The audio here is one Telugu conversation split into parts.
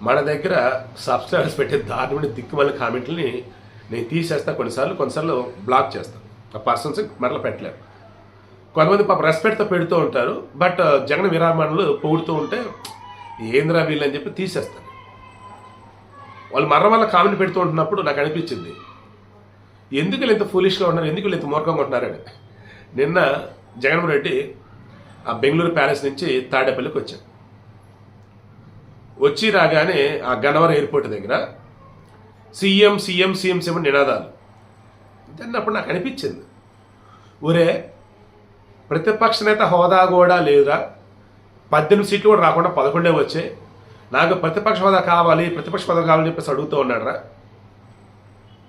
మన దగ్గర సబ్స్క్రైబర్స్ పెట్టే దారుణమైన దిక్కుమల్లి కామెంట్లని నేను తీసేస్తా కొన్నిసార్లు కొన్నిసార్లు బ్లాక్ చేస్తాను ఆ పర్సన్స్ మరలా పెట్టలేరు కొంతమంది పాప రెస్పెక్ట్తో పెడుతూ ఉంటారు బట్ uh, జగన్ విరామణలు పొగుడుతూ ఉంటే ఏంద్రా వీళ్ళు అని చెప్పి తీసేస్తాను వాళ్ళు మరణం వల్ల కామెంట్ పెడుతూ ఉంటున్నప్పుడు నాకు అనిపించింది ఎందుకు వీళ్ళు ఇంత ఫూలిష్గా ఉన్నారు? ఎందుకు వీళ్ళు ఇంత మూర్ఖంగా ఉంటున్నారని నిన్న జగన్మోహన్ రెడ్డి ఆ బెంగళూరు ప్యాలెస్ నుంచి తాడేపల్లికి వచ్చాను వచ్చి రాగానే ఆ గన్నవరం ఎయిర్పోర్ట్ దగ్గర సీఎం సీఎం సీఎం సీఎం నినాదాలు. దాన్ని అప్పుడు నాకు అనిపించింది. ఒరే ప్రతిపక్ష నేత హోదా కూడా లేదురా. పద్దెనిమిది సీట్లు కూడా రాకుండా పదకొండే వచ్చాయి. నాకు ప్రతిపక్ష హోదా కావాలి ప్రతిపక్ష హోదా కావాలని చెప్పేసి అడుగుతూ ఉన్నాడరా.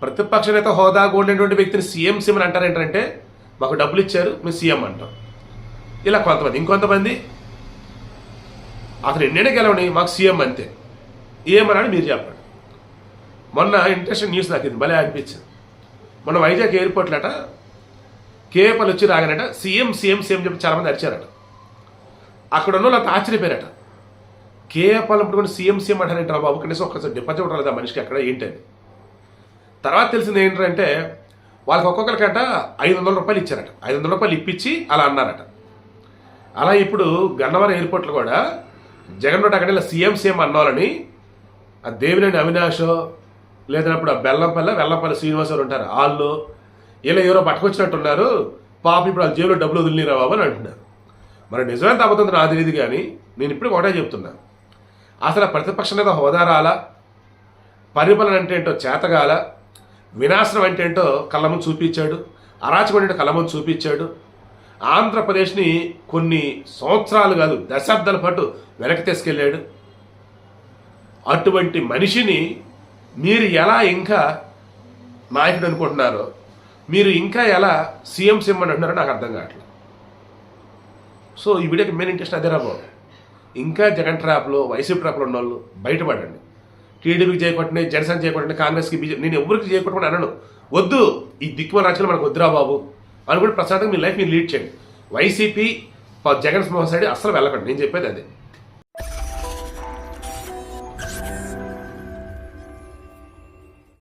ప్రతిపక్ష నేత హోదా కూడా వ్యక్తిని సీఎం సీఎం అని అంటారు ఏంటంటే మాకు డబ్బులు ఇచ్చారు మేము సీఎం అంటాం. ఇలా కొంతమంది ఇంకొంతమంది అతను ఎన్నైనా గెలవని మాకు సీఎం అంతే. ఏమన్నాడు మీరు చెప్పండి. మొన్న ఇంట్రెస్టింగ్ న్యూస్ నాకు ఇది భలే అనిపించింది. మొన్న వైజాగ్ ఎయిర్పోర్ట్లట కేపలు వచ్చి రాగానట సీఎం సీఎం సీఎం చెప్పి చాలామంది అరిచారట. అక్కడ ఉన్న వాళ్ళు ఆశ్చర్యపోయారట. కేపల్ ఇప్పుడు సీఎం సీఎం అంటారంటారా బాబు? కనీసం ఒక్కసారి డిపాజిట్ ఉండాలి ఆ మనిషికి అక్కడ ఏంటని. తర్వాత తెలిసింది ఏంటంటే వాళ్ళకి ఒక్కొక్కరికట ఐదు వందల రూపాయలు ఇచ్చారట. ఐదు వందల రూపాయలు ఇప్పించి అలా అన్నారట. అలా ఇప్పుడు గన్నవరం ఎయిర్పోర్ట్లో కూడా జగన్ రెడ్డి అక్కడ సీఎం సీఎం అన్నోళ్ళని ఆ దేవినేని అవినాష్ లేదన్నప్పుడు ఆ బెల్లంపల్లి వెల్లంపల్లి శ్రీనివాసరావు ఉంటారు. వాళ్ళు ఇలా ఎవరో పట్టుకొచ్చినట్టున్నారు. పాప ఇప్పుడు వాళ్ళ జేబులో డబ్బులు వదిలినరా బాబు అని అంటున్నారు. మరి నిజమే తగ్గుతుంది నా తెలియదు కానీ నేను ఇప్పుడు ఒకటే చెప్తున్నా. అసలు ఆ ప్రతిపక్ష నేత హోదా రాలా? పరిపాలన అంటే ఏంటో చేతగాల వినాశనం అంటే ఏంటో కళ్ళముందు చూపించాడు. అరాచకం అంటే కళ్ళముందు చూపించాడు. ఆంధ్రప్రదేశ్ని కొన్ని సంవత్సరాలు కాదు దశాబ్దాల పాటు వెనక్కి తీసుకెళ్ళాడు. అటువంటి మనిషిని మీరు ఎలా ఇంకా నాయకుడు అనుకుంటున్నారో మీరు ఇంకా ఎలా సీఎం సీఎం అని అంటున్నారో నాకు అర్థం కావట్లేదు. సో ఈ వీడియోకి మెయిన్ ఇంట్రెస్ట్ అదే రాబోదు ఇంకా జగన్ ట్రాప్లో వైసీపీ ట్రాప్లో ఉన్న వాళ్ళు బయటపడండి. టీడీపీకి చేయకొట్టండి జనసేన చేయకొట్టండి కాంగ్రెస్కి బీజేపీ నేను ఎవరికి చేయకొట్టమని అనను. వద్దు ఈ దిక్కుమ రాజ్యాలు మనకు వద్దురా బాబు. అని కూడా ప్రశాంతంగా మీ లైఫ్ మీరు లీడ్ చేయండి. వైసీపీ జగన్ మోహన్ సైడ్ అస్సలు వెళ్ళకండి. నేను చెప్పేది అదే.